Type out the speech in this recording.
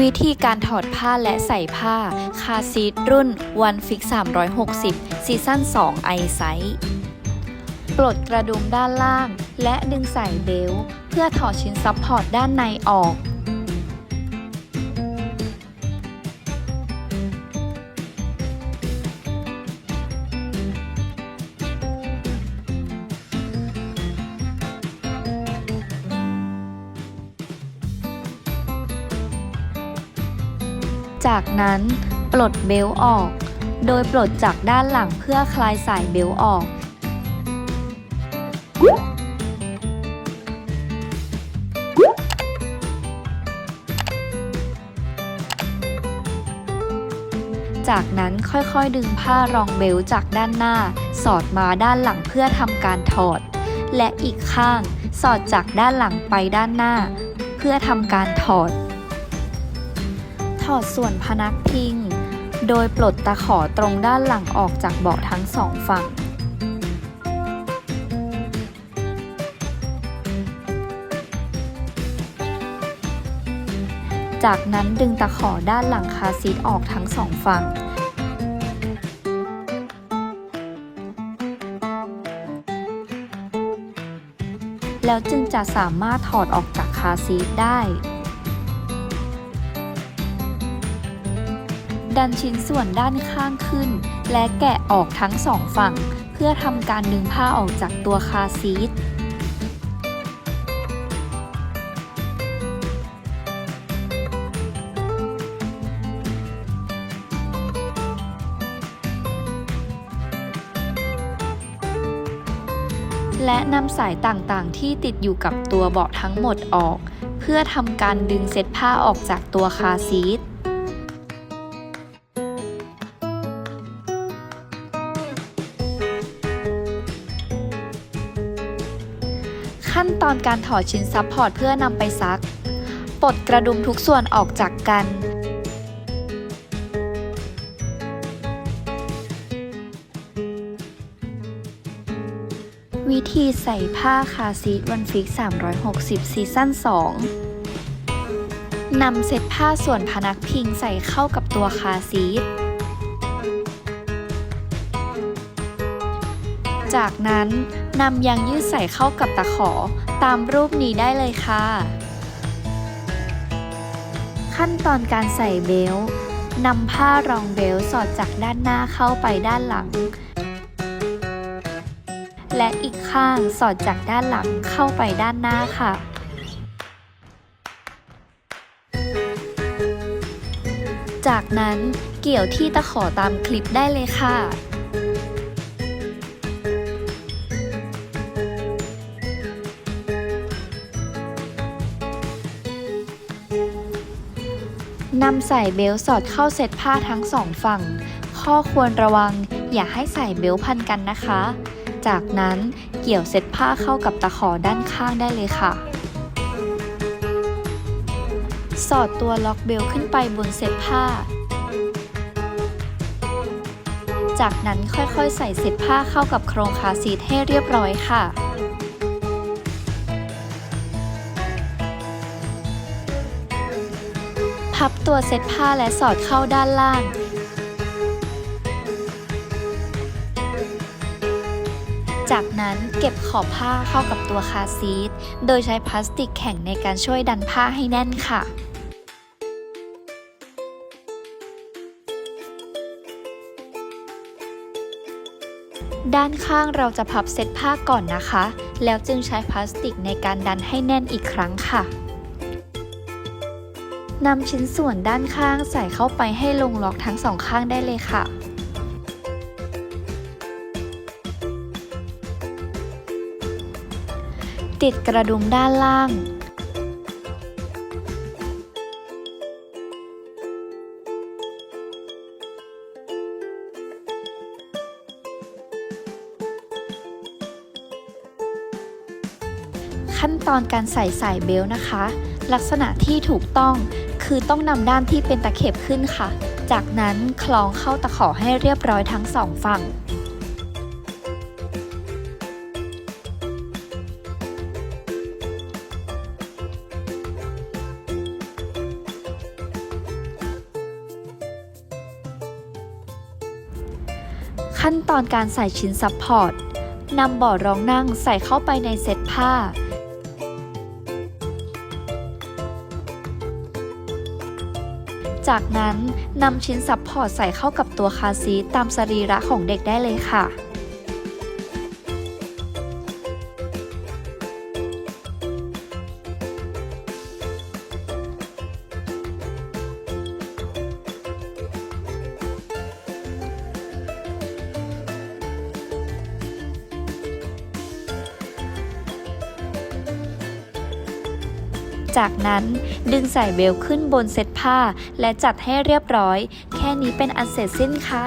วิธีการถอดผ้าและใส่ผ้า คาซีทรุ่น One Fix 360 ซีซั่น2 i s i ปลดกระดุมด้านล่าง และดึงใส่เบล์เพื่อถอดชิ้นซับพอร์ตด้านในออก จากนั้นปลดเบลต์ออก โดยปลดจากด้านหลังเพื่อคลายสายเบลต์ออก จากนั้นค่อยๆดึงผ้ารองเบลต์จากด้านหน้า สอดมาด้านหลังเพื่อทำการถอด และอีกข้างสอดจากด้านหลังไปด้านหน้า เพื่อทำการถอด อดส่วนพนักพิง โดยปลดตะขอตรงด้านหลังออกจากเบาะทั้งสองฝั่ง จากนั้นดึงตะขอด้านหลังคาซีทออกทั้งสองฝั่งแล้วจึงจะสามารถถอดออกจากคาซีทได้ ดันชิ้นส่วนด้านข้างขึ้น และแกะออกทั้งสองฝั่ง เพื่อทำการดึงผ้าออกจากตัวคาซีทและนำสายต่างๆ ที่ติดอยู่กับตัวเบาะทั้งหมดออก เพื่อทำการดึงเซ็ตผ้าออกจากตัวคาซีท นตอนการถอดชิ้นซับพอร์ตเพื่อนำไปซัก ปลดกระดุมทุกส่วนออกจากกันวิธีใส่ผ้าคาซีทวันฟิก 360 ซีซั่น 2 นำเซ็ตผ้าส่วนพนักพิงใส่เข้ากับตัวคาซีท จากนั้นนำยางยืดใส่เข้ากับตะขอตามรูปนี้ได้เลยค่ะ ขั้นตอนการใส่เบล์นำผ้ารองเบล์สอดจากด้านหน้าเข้าไปด้านหลัง และอีกข้างสอดจากด้านหลังเข้าไปด้านหน้าค่ะจากนั้นเกี่ยวที่ตะขอตามคลิปได้เลยค่ะ นำใส่เบลสอดเข้าเซตผ้าทั้งสองฝั่ง ข้อควรระวังอย่าให้ใส่เบลพันกันนะคะ จากนั้นเกี่ยวเซตผ้าเข้ากับตะขอด้านข้างได้เลยค่ะ สอดตัวล็อกเบลขึ้นไปบนเซตผ้า จากนั้นค่อยๆ ใส่เซตผ้าเข้ากับโครงคาซีทให้เรียบร้อยค่ะ พับตัวเซตผ้าและสอดเข้าด้านล่าง จากนั้นเก็บขอบผ้าเข้ากับตัวคาซีท โดยใช้พลาสติกแข็งในการช่วยดันผ้าให้แน่นค่ะด้านข้างเราจะพับเซตผ้าก่อนนะคะ แล้วจึงใช้พลาสติกในการดันให้แน่นอีกครั้งค่ะ นำชิ้นส่วนด้านข้างใส่เข้าไปให้ลงล็อกทั้งสองข้างได้เลยค่ะ ติดกระดุมด้านล่าง ขั้นตอนการใส่สายเบลต์นะคะ ลักษณะที่ถูกต้อง คือต้องนำด้านที่เป็นตะเข็บขึ้นค่ะ จากนั้นคล้องเข้าตะขอให้เรียบร้อยทั้งสองฝั่ง ขั้นตอนการใส่ชิ้นซับพอร์ตนำบ่อรองนั่งใส่เข้าไปในเซตผ้า จากนั้นนำชิ้นซับพอร์ตใส่เข้ากับตัวคาซีตามสรีระของเด็กได้เลยค่ะ จากนั้นดึงใส่เบลขึ้นบนเซ็ตผ้า และจัดให้เรียบร้อย แค่นี้เป็นอันเสร็จสิ้นค่ะ